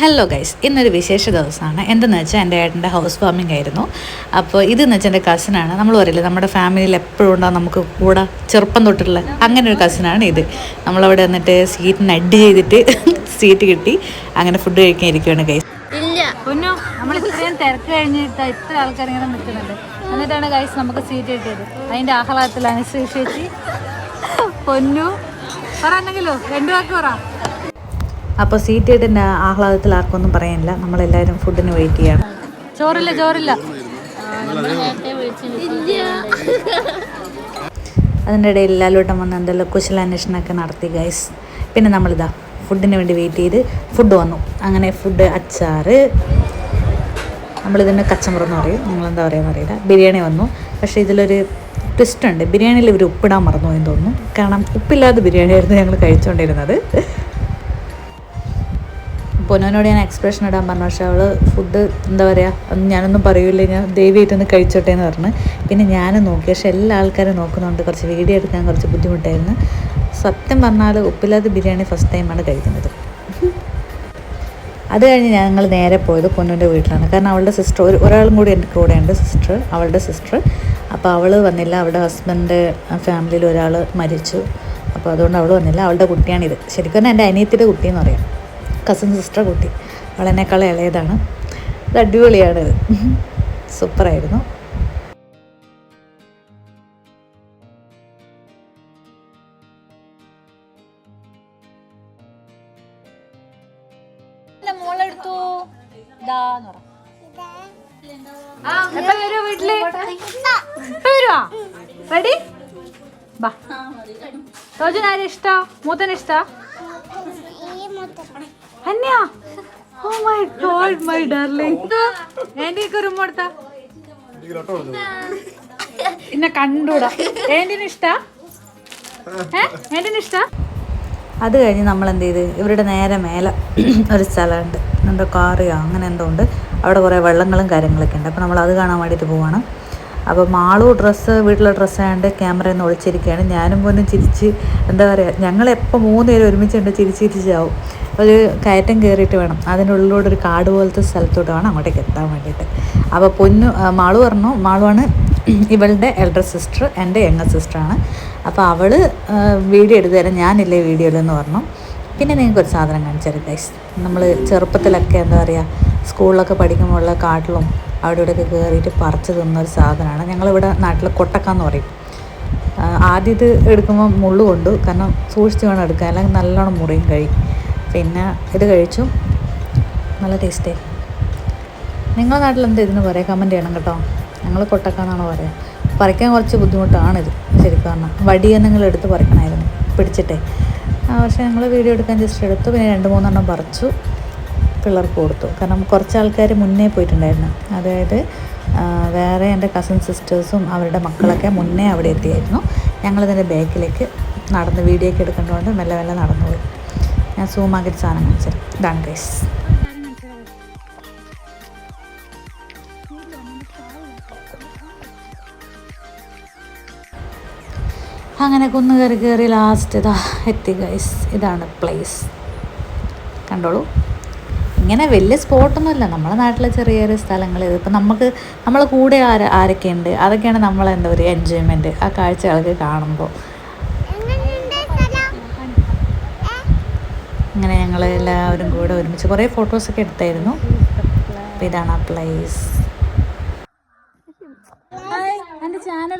Hello guys ഇന്നൊരു വിശേഷ ദിവസമാണ്. എന്തെന്ന് വെച്ചാൽ എന്റെ ഏട്ടന്റെ ഹൗസ് വാമിംഗ് ആയിരുന്നു. അപ്പോൾ ഇതെന്ന് വെച്ചാൽ എന്റെ കസിനാണ് നമ്മൾ പറയില്ല നമ്മുടെ ഫാമിലിയിൽ എപ്പോഴും ഉണ്ടാകും നമുക്ക് കൂടെ ചെറുപ്പം തൊട്ടുള്ള അങ്ങനെ ഒരു കസിനാണ് ഇത്. നമ്മളവിടെ വന്നിട്ട് സീറ്റിന് അഡ് ചെയ്തിട്ട് സീറ്റ് കിട്ടി. അങ്ങനെ ഫുഡ് കഴിക്കാൻ ഇരിക്കുകയാണ് ഗൈസ് ഇല്ല. പൊന്നു നമ്മൾ ഇത്രയും തിരക്ക് കഴിഞ്ഞിട്ട് ഇത്ര ആൾക്കാർ ഇങ്ങനെ നിൽക്കുന്നുണ്ട്. എന്നിട്ടാണ് ഗൈസ് നമുക്ക് സീറ്റ് കിട്ടിയത്. അതിന്റെ ആഹ്ലാദത്തിൽ ചേച്ചി പൊന്നു പറ എന്തെങ്കിലോ. രണ്ടു വാക്ക് പറ. അപ്പോൾ സീറ്റ് കിട്ടിന്റെ ആഹ്ലാദത്തിൽ ആർക്കൊന്നും പറയാനില്ല. നമ്മളെല്ലാരും ഫുഡിന് വെയിറ്റ് ചെയ്യണം. ചോറില്ല ചോറില്ല. അതിന്റെ ഇടയിൽ എല്ലാവരോട്ടും വന്ന് എന്തെല്ലാം കുശലാന്വേഷണമൊക്കെ നടത്തി ഗൈസ് പിന്നെ നമ്മളിതാ ഫുഡിന് വേണ്ടി വെയിറ്റ് ചെയ്ത് ഫുഡ് വന്നു. അങ്ങനെ ഫുഡ് അച്ചാറ് നമ്മളിതിന് കച്ചമ്പറെന്ന് പറയും. നിങ്ങളെന്താ പറയുക അറിയില്ല. ബിരിയാണി വന്നു. പക്ഷേ ഇതിലൊരു ട്വിസ്റ്റ് ഉണ്ട്. ബിരിയാണിയിൽ ഇവർ ഉപ്പിടാൻ മറന്നു എന്ന് തോന്നുന്നു. കാരണം ഉപ്പില്ലാത്ത ബിരിയാണിയായിരുന്നു ഞങ്ങൾ കഴിച്ചുകൊണ്ടിരുന്നത് പൊന്നോനോട് ഞാൻ എക്സ്പ്രഷൻ ഇടാൻ പറഞ്ഞു. പക്ഷെ അവൾ ഫുഡ് എന്താ പറയുക ഞാനൊന്നും പറയൂല ഞാൻ ദൈവമായിട്ടൊന്ന് കഴിച്ചോട്ടെ എന്ന് പറഞ്ഞു. പിന്നെ ഞാനും നോക്കി. പക്ഷെ എല്ലാ ആൾക്കാരും നോക്കുന്നുണ്ട്. കുറച്ച് വീഡിയോ എടുക്കാൻ കുറച്ച് ബുദ്ധിമുട്ടായിരുന്നു. സത്യം പറഞ്ഞാൽ ഉപ്പില്ലാത്ത ബിരിയാണി ഫസ്റ്റ് ടൈമാണ് കഴിക്കുന്നത്. അത് കഴിഞ്ഞ് ഞങ്ങൾ നേരെ പോയത് പൊന്നുന്റെ വീട്ടിലാണ്. കാരണം അവളുടെ സിസ്റ്റർ ഒരു ഒരാളും കൂടി എന്റെ കൂടെ ഉണ്ട് സിസ്റ്റർ അവളുടെ സിസ്റ്റർ അപ്പോൾ അവൾ വന്നില്ല. അവളുടെ ഹസ്ബൻഡ് ഫാമിലിയിൽ ഒരാൾ മരിച്ചു. അപ്പോൾ അതുകൊണ്ട് അവൾ വന്നില്ല. അവളുടെ കുട്ടിയാണിത്. ശരിക്കും എന്റെ അനിയത്തിന്റെ കുട്ടിയെന്ന് പറയാം. കസിൻ സിസ്റ്റർ കുട്ടി. അവളെന്നേക്കാൾ ഇളയതാണ്. ഇത് അടിപൊളിയാണ്. ഇത് സൂപ്പറായിരുന്നു മോളെടുത്തു. ഇതാന്ന് പറ. എപ്പോ വരുവാ വീട്ടിൽ? എപ്പോ വരുവാ? റെഡി? ബാ. റോജുന് ആരെ ഇഷ്ടാ? മൂത്തന് ഇഷ്ടാ? അന്യാ? Oh my god my darling ഏന്റിക്ക് ഒരു ഉമ്മ ഇന്നെ കണ്ടൂടാ. ഇഷ്ടാ? ഹേ ഏന്റിന് ഇഷ്ടാ? അത് കഴിഞ്ഞ് നമ്മൾ എന്ത് ചെയ്ത്? ഇവരുടെ നേരെ മേലെ ഒരു സ്ഥലമുണ്ട്. എന്തോ കാറിയോ അങ്ങനെ എന്തോ ഉണ്ട്. അവിടെ കുറേ വെള്ളങ്ങളും കാര്യങ്ങളൊക്കെ ഉണ്ട്. അപ്പോൾ നമ്മൾ അത് കാണാൻ വേണ്ടിയിട്ട് പോവാണ്. അപ്പോൾ മാളു ഡ്രസ്സ് വീട്ടിലെ ഡ്രസ്സ് ആയതുകൊണ്ട് ക്യാമറയിൽ നിന്ന് ഒളിച്ചിരിക്കുകയാണ് ഞാനും പോലും ചിരിച്ച് എന്താ പറയുക ഞങ്ങളെപ്പോൾ മൂന്ന് പേര് ഒരുമിച്ചുണ്ട് ചിരിച്ച് ചിരിച്ചാവും ഒരു കയറ്റം കയറിയിട്ട് വേണം. അതിന്റെ ഉള്ളിലൂടെ ഒരു കാട് പോലത്തെ സ്ഥലത്തോട്ട് വേണം അങ്ങോട്ടേക്ക് എത്താൻ വേണ്ടിയിട്ട്. അപ്പോൾ പൊന്നു മാളു പറഞ്ഞു മാളുവാണ് ഇവളുടെ എൽഡർ സിസ്റ്റർ എന്റെ യങ്ങർ സിസ്റ്ററാണ് അപ്പോൾ അവൾ വീഡിയോ എടുത്തു തരാം ഞാനില്ലേ വീഡിയോയിലെന്ന് പറഞ്ഞു. പിന്നെ നിങ്ങൾക്ക് ഒരു സാധനം കാണിച്ചു ഗൈസ് നമ്മൾ ചെറുപ്പത്തിലൊക്കെ എന്താ പറയുക സ്കൂളിലൊക്കെ പഠിക്കുമ്പോഴുള്ള കാട്ടിലും അവിടെ ഇവിടെയൊക്കെ കയറിയിട്ട് പറിച്ച് തിന്ന ഒരു സാധനമാണ്. ഞങ്ങളിവിടെ നാട്ടിൽ കൊട്ടക്ക എന്ന് പറയും. ആദ്യം ഇത് എടുക്കുമ്പോൾ മുള്ളു കൊണ്ടു. കാരണം സൂക്ഷിച്ച് വേണം എടുക്കാൻ. അല്ലെങ്കിൽ നല്ലോണം മുറിയും കഴി പിന്നെ ഇത് കഴിച്ചു. നല്ല ടേസ്റ്റേ നിങ്ങളുടെ നാട്ടിൽ എന്താ ഇതിന് പറയുക കമന്റ് ചെയ്യണം കേട്ടോ. ഞങ്ങൾ കൊട്ടക്കാന്നാണ് പറയുക പറിക്കാൻ കുറച്ച് ബുദ്ധിമുട്ടാണിത്. ശരിക്കും പറഞ്ഞാൽ വടി നിങ്ങൾ എടുത്ത് പറിക്കണമായിരുന്നു. പിടിച്ചിട്ടേ. പക്ഷേ ഞങ്ങൾ വീഡിയോ എടുക്കാൻ ജസ്റ്റ് എടുത്തു. പിന്നെ രണ്ട് മൂന്നെണ്ണം പറിച്ചു. പിള്ളേർക്ക് കൊടുത്തു. കാരണം കുറച്ച് ആൾക്കാർ മുന്നേ പോയിട്ടുണ്ടായിരുന്നു. അതായത് വേറെ എന്റെ കസിൻ സിസ്റ്റേഴ്സും അവരുടെ മക്കളൊക്കെ മുന്നേ അവിടെ എത്തിയായിരുന്നു. ഞങ്ങളിതിന്റെ ബാക്കിലേക്ക് നടന്ന് വീഡിയോ ഒക്കെ എടുക്കേണ്ടതുകൊണ്ട് മെല്ലെ മെല്ലെ നടന്നു പോയി ഞാൻ സൂമാക്കിയിട്ട് സാധനം കാണിച്ചത് ഇതാണ് അങ്ങനെ കുന്ന് കയറി കയറി ലാസ്റ്റ് ഇതാ എത്തി ഗൈസ് ഇതാണ് പ്ലേസ് കണ്ടോളൂ. ഇങ്ങനെ വലിയ സ്പോട്ടൊന്നുമില്ല. നമ്മുടെ നാട്ടിലെ ചെറിയ ചെറിയ സ്ഥലങ്ങൾ ഇതിപ്പോൾ നമുക്ക് നമ്മളെ കൂടെ ആര ആരൊക്കെയുണ്ട്? അതൊക്കെയാണ് നമ്മളെ എന്താ പറയുക എൻജോയ്മെന്റ് ആ കാഴ്ചകളൊക്കെ കാണുമ്പോൾ ഇങ്ങനെ ഞങ്ങൾ എല്ലാവരും കൂടെ ഒരുമിച്ച് കുറേ ഫോട്ടോസൊക്കെ എടുത്തായിരുന്നു. അപ്പോൾ ഇതാണ് ആ പ്ലേസ്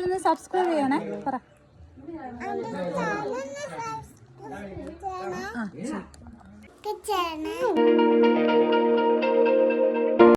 ഒന്ന് സബ്സ്ക്രൈബ് ചെയ്യണേ. പറ.